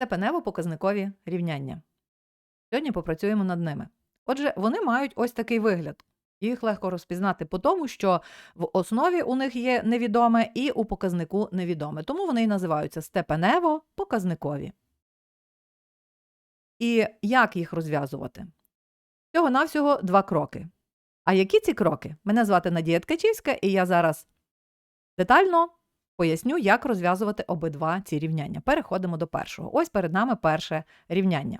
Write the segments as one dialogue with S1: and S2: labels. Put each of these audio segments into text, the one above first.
S1: Степенево-показникові рівняння. Сьогодні попрацюємо над ними. Отже, вони мають ось такий вигляд. Їх легко розпізнати по тому, що в основі у них є невідоме і у показнику невідоме. Тому вони і називаються степенево-показникові. І як їх розв'язувати? Всього навсього два кроки. А які ці кроки? Мене звати Надія Ткачівська, і я зараз детально поясню, як розв'язувати обидва ці рівняння. Переходимо до першого. Ось перед нами перше рівняння.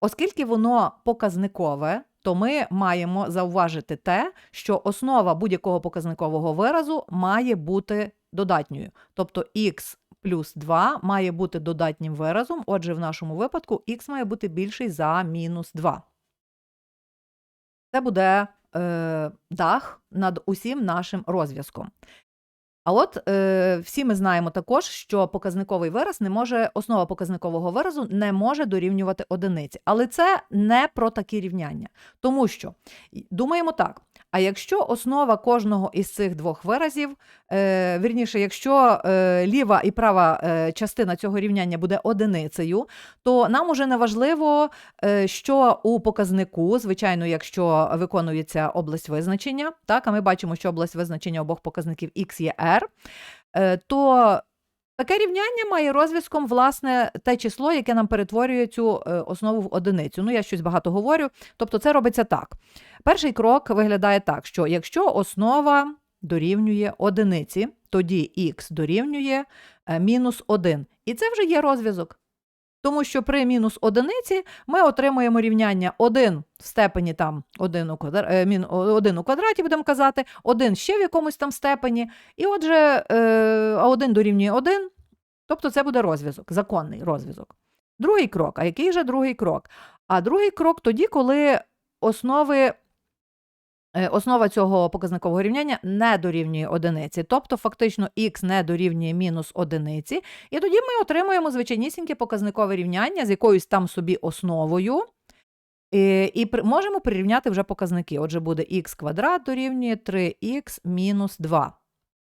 S1: Оскільки воно показникове, то ми маємо зауважити те, що основа будь-якого показникового виразу має бути додатньою. Тобто х плюс 2 має бути додатнім виразом, отже, в нашому випадку х має бути більший за мінус 2. Це буде е, дах над усім нашим розв'язком. А от е, всі ми знаємо також, що показниковий вираз не може, основа показникового виразу не може дорівнювати одиниці. Але це не про такі рівняння. Тому що думаємо так: а якщо основа кожного із цих двох виразів, е, вірніше, якщо е, ліва і права е, частина цього рівняння буде одиницею, то нам уже не важливо, е, що у показнику, звичайно, якщо виконується область визначення, так, а ми бачимо, що область визначення обох показників x є r, е, то таке рівняння має розв'язком власне те число, яке нам перетворює цю е, основу в одиницю. Ну, я щось багато говорю. Тобто, це робиться так. Перший крок виглядає так, що якщо основа дорівнює одиниці, тоді х дорівнює е, мінус 1. І це вже є розв'язок. Тому що при мінус одиниці ми отримуємо рівняння 1 в степені там 1 у, квадра... е, 1 у квадраті, будемо казати, 1 ще в якомусь там степені. І отже, е, а 1 дорівнює 1, тобто це буде розв'язок, законний розв'язок. Другий крок. А який же другий крок? А другий крок тоді, коли основи Е, Основа цього показникового рівняння не дорівнює одиниці, тобто фактично х не дорівнює мінус одиниці, і тоді ми отримуємо звичайнісіньке показникове рівняння з якоюсь там собі основою, і, і при- можемо прирівняти вже показники. Отже, буде х квадрат дорівнює 3х мінус 2.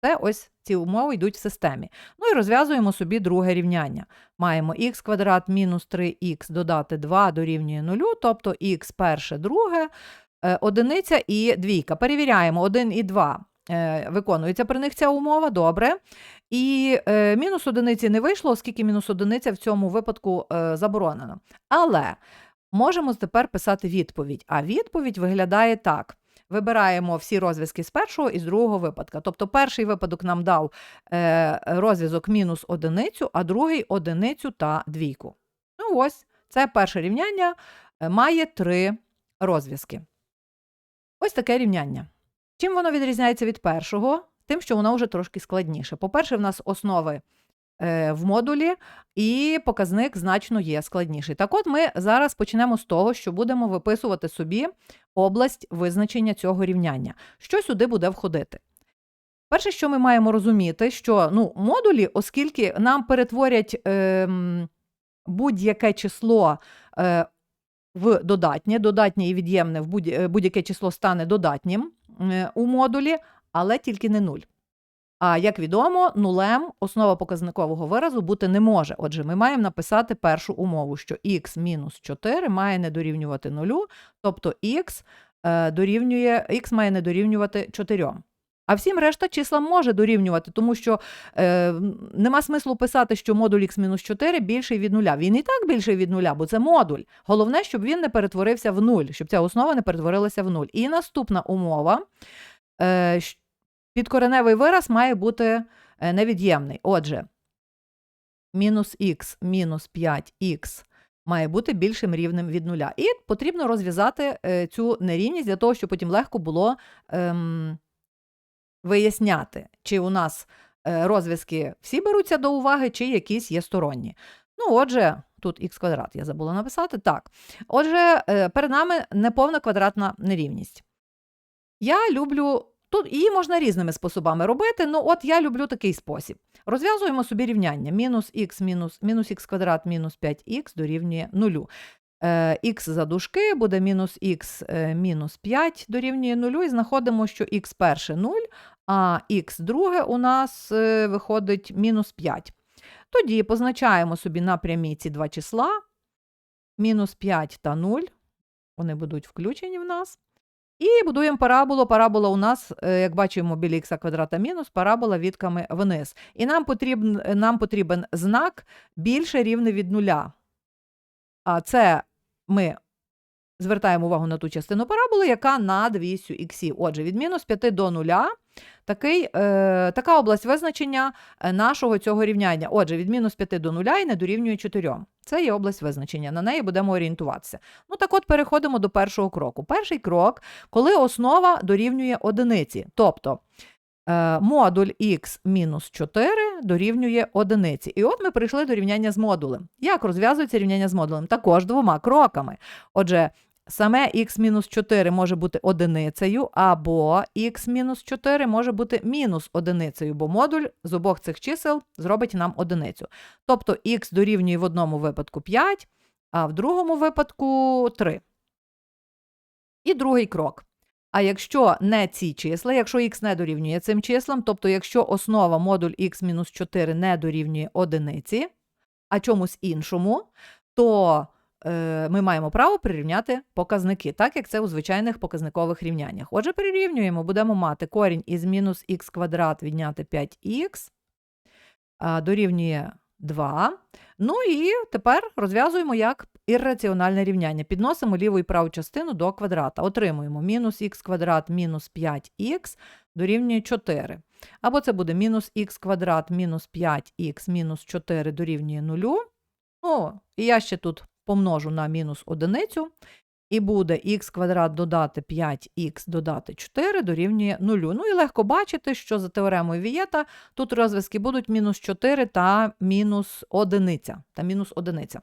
S1: Це ось ці умови йдуть в системі. Ну і розв'язуємо собі друге рівняння. Маємо х квадрат мінус 3х додати 2 дорівнює 0, тобто х перше, друге, е, одиниця і двійка. Перевіряємо 1 і 2. Е, Виконується при них ця умова, добре. І е, мінус одиниці не вийшло, оскільки мінус одиниця в цьому випадку е, заборонена. Але можемо тепер писати відповідь. А відповідь виглядає так. Вибираємо всі розв'язки з першого і з другого випадка. Тобто перший випадок нам дав е, розв'язок мінус одиницю, а другий одиницю та двійку. Ну ось, це перше рівняння е, має три розв'язки. Ось таке рівняння. Чим воно відрізняється від першого? Тим, що воно вже трошки складніше. По-перше, в нас основи е, в модулі, і показник значно є складніший. Так от ми зараз почнемо з того, що будемо виписувати собі область визначення цього рівняння. Що сюди буде входити? Перше, що ми маємо розуміти, що ну, модулі, оскільки нам перетворять ем, будь-яке число е, в додатнє, додатнє і від'ємне в е, будь-яке число стане додатнім е, у модулі, але тільки не нуль. А як відомо, нулем основа показникового виразу бути не може. Отже, ми маємо написати першу умову, що х мінус 4 має не дорівнювати нулю, тобто х е, дорівнює, х має не дорівнювати 4. А всім решта числа може дорівнювати, тому що е, нема смислу писати, що модуль х-4 більший від нуля. Він і так більший від нуля, бо це модуль. Головне, щоб він не перетворився в нуль, щоб ця основа не перетворилася в нуль. І наступна умова. Е, підкореневий вираз має бути е, невід'ємний. Отже, мінус х мінус 5х має бути більшим рівнем від нуля. І потрібно розв'язати е, цю нерівність для того, щоб потім легко було ем, виясняти, чи у нас е, розв'язки всі беруться до уваги, чи якісь є сторонні. Ну, отже, тут х квадрат я забула написати. Так. Отже, е, перед нами неповна квадратна нерівність. Я люблю. Тут її можна різними способами робити, ну от я люблю такий спосіб. Розв'язуємо собі рівняння. Мінус х мінус, мінус х квадрат мінус 5х дорівнює 0. Е, х за дужки буде мінус х мінус 5 дорівнює 0, і знаходимо, що х перше 0, а х друге у нас е, виходить мінус 5. Тоді позначаємо собі на прямій ці два числа. Мінус 5 та 0. Вони будуть включені в нас. І будуємо параболу. Парабола у нас, е, як бачимо, біля х квадрата мінус, парабола відками вниз. І нам потрібен, нам потрібен знак більше рівний від нуля. А це ми звертаємо увагу на ту частину параболи, яка над вісю іксів. Отже, від мінус 5 до нуля такий, е, така область визначення е, нашого цього рівняння. Отже, від мінус 5 до нуля і не дорівнює 4. Це є область визначення. На неї будемо орієнтуватися. Ну так от переходимо до першого кроку. Перший крок, коли основа дорівнює одиниці. Тобто е, модуль х мінус 4 дорівнює одиниці. І от ми прийшли до рівняння з модулем. Як розв'язується рівняння з модулем? Також двома кроками. Отже, саме х-4 може бути одиницею, або х-4 може бути мінус одиницею, бо модуль з обох цих чисел зробить нам одиницю. Тобто х дорівнює в одному випадку 5, а в другому випадку 3. І другий крок. А якщо не ці числа, якщо х не дорівнює цим числам, тобто якщо основа модуль х-4 не дорівнює одиниці, а чомусь іншому, то ми маємо право прирівняти показники, так як це у звичайних показникових рівняннях. Отже, прирівнюємо, будемо мати корінь із мінус х квадрат відняти 5х, дорівнює 2. Ну і тепер розв'язуємо як ірраціональне рівняння. Підносимо ліву і праву частину до квадрата. Отримуємо мінус х квадрат мінус 5х дорівнює 4. Або це буде мінус х квадрат мінус 5х мінус 4 дорівнює 0. Ну, і я ще тут помножу на мінус одиницю. І буде х квадрат додати 5х додати 4 дорівнює 0. Ну і легко бачити, що за теоремою Вієта тут розв'язки будуть мінус 4 та мінус одиниця. Та мінус одиниця.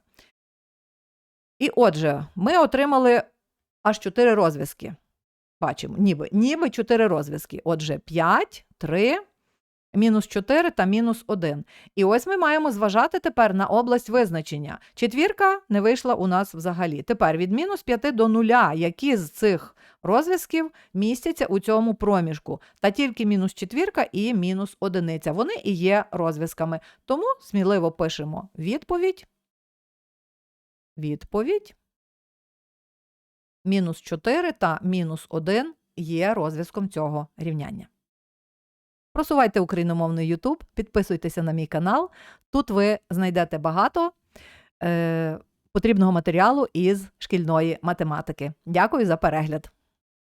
S1: І отже, ми отримали аж 4 розв'язки. Бачимо, ніби, ніби 4 розв'язки. Отже, 5, 3, мінус 4 та мінус 1. І ось ми маємо зважати тепер на область визначення. Четвірка не вийшла у нас взагалі. Тепер від мінус 5 до 0, які з цих розв'язків містяться у цьому проміжку. Та тільки мінус четвірка і мінус одиниця. Вони і є розв'язками. Тому сміливо пишемо відповідь. Відповідь. Мінус 4 та мінус 1 є розв'язком цього рівняння. Просувайте україномовний YouTube, підписуйтеся на мій канал. Тут ви знайдете багато е, потрібного матеріалу із шкільної математики. Дякую за перегляд!